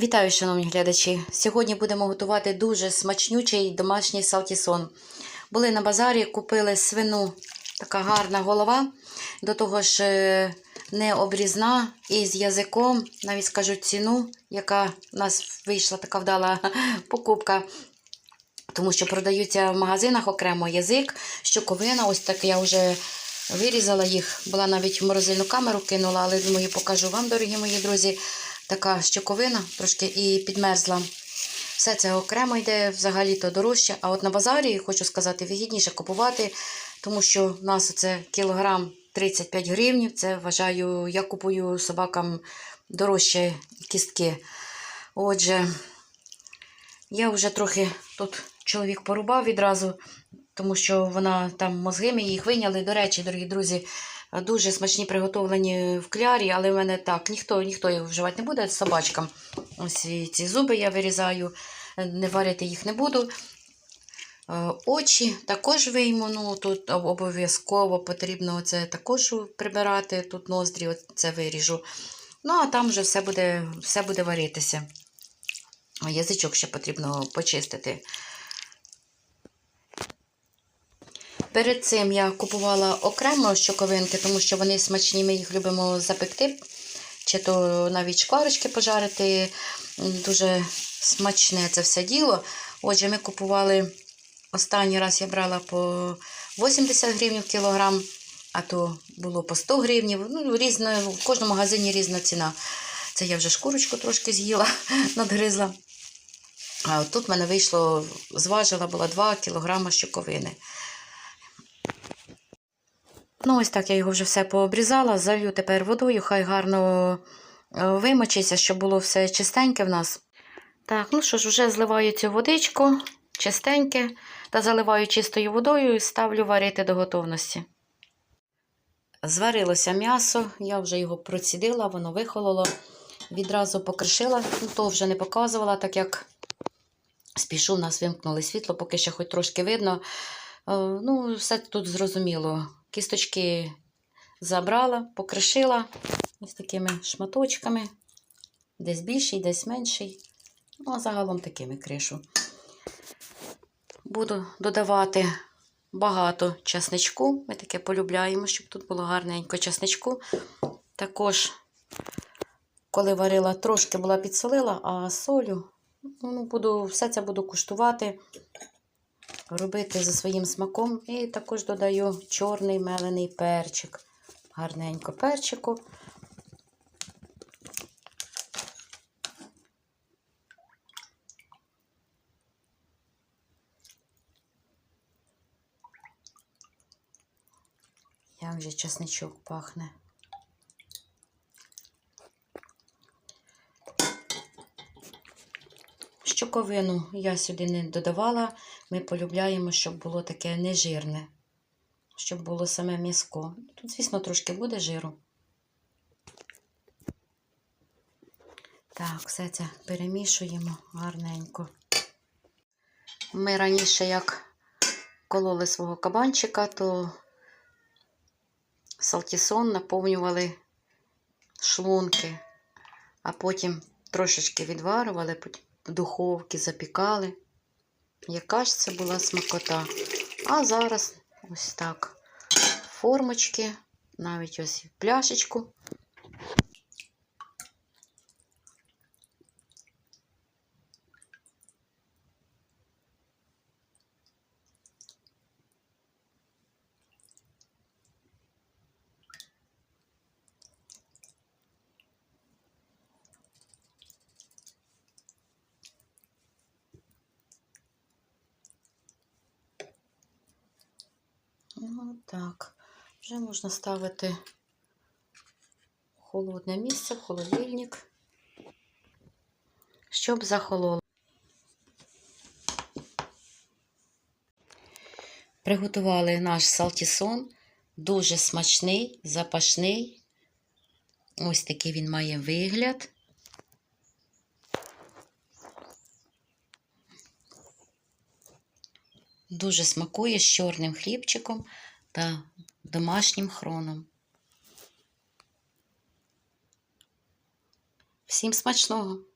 Вітаю, шановні глядачі! Сьогодні будемо готувати дуже смачнючий домашній салтісон. Були на базарі, купили свину, така гарна голова, до того ж е, не обрізна і з язиком, навіть скажу ціну, яка в нас вийшла така вдала покупка. Тому що продаються в магазинах окремо язик, щоковина. Ось так я вже вирізала їх. Була навіть в морозильну камеру кинула, але думаю, покажу вам, дорогі мої друзі. Така щоковина трошки і підмерзла. Все це окремо йде взагалі-то дорожче. А от на базарі, хочу сказати, вигідніше купувати, тому що в нас це кілограм 35 гривень. Це вважаю, я купую собакам дорожче кістки. Отже, я вже трохи тут чоловік порубав відразу, тому що вона там мозги ми їх вийняли. До речі, дорогі друзі, дуже смачні приготовлені в клярі, але в мене так, ніхто ніхто їх вживати не буде собачкам. Ось ці зуби я вирізаю, не варити їх не буду. Е, Очі також вийму, ну тут обов'язково потрібно це також прибирати, тут ноздрі це виріжу. Ну, а там вже все буде, все буде варитися. Язичок ще потрібно почистити. Перед цим я купувала окремо щоковинки, тому що вони смачні, ми їх любимо запекти, чи то навіть шкварочки пожарити. Дуже смачне це все діло. Отже, ми купували останній раз я брала по 80 гривень кілограм, а то було по 100 гривень. Ну, різно, в кожному магазині різна ціна. Це я вже шкурочку трошки з'їла, надгризла. А тут в мене вийшло, зважила була 2 кілограма щоковини. Ну, ось так я його вже все пообрізала, залью тепер водою, хай гарно е, вимочиться, щоб було все чистеньке в нас. Так, ну що ж, вже зливаю цю водичку, чистеньке, та заливаю чистою водою і ставлю варити до готовності. Зварилося м'ясо, я вже його процідила, воно вихололо, відразу покришила, ну, то вже не показувала, так як спішу, в нас вимкнули світло, поки ще хоч трошки видно. Е, Ну, все тут зрозуміло. Кісточки забрала, покришила ось такими шматочками, десь більший, десь менший. Ну, а загалом такими кришу. Буду додавати багато часничку. Ми таке полюбляємо, щоб тут було гарненько часничку. Також, коли варила, трошки була підсолила, а солю ну, буду, все це буду куштувати робити за своїм смаком. І також додаю чорний мелений перчик. Гарненько перчику. Як же чесничок пахне. Щоковину я сюди не додавала. Ми полюбляємо, щоб було таке нежирне, щоб було саме м'яско. Тут, звісно, трошки буде жиру. Так, все це перемішуємо гарненько. Ми раніше, як кололи свого кабанчика, то салтісон наповнювали шлунки, а потім трошечки відварювали, потім в духовці запікали. Яка ж це була смакота. А зараз ось так. Формочки, навіть ось пляшечку. Ну, так, вже можна ставити холодне місце, в холодильник, щоб захололо. Приготували наш салтісон, дуже смачний, запашний. Ось такий він має вигляд. Дуже смакує з чорним хлібчиком та домашнім хроном. Всім смачного!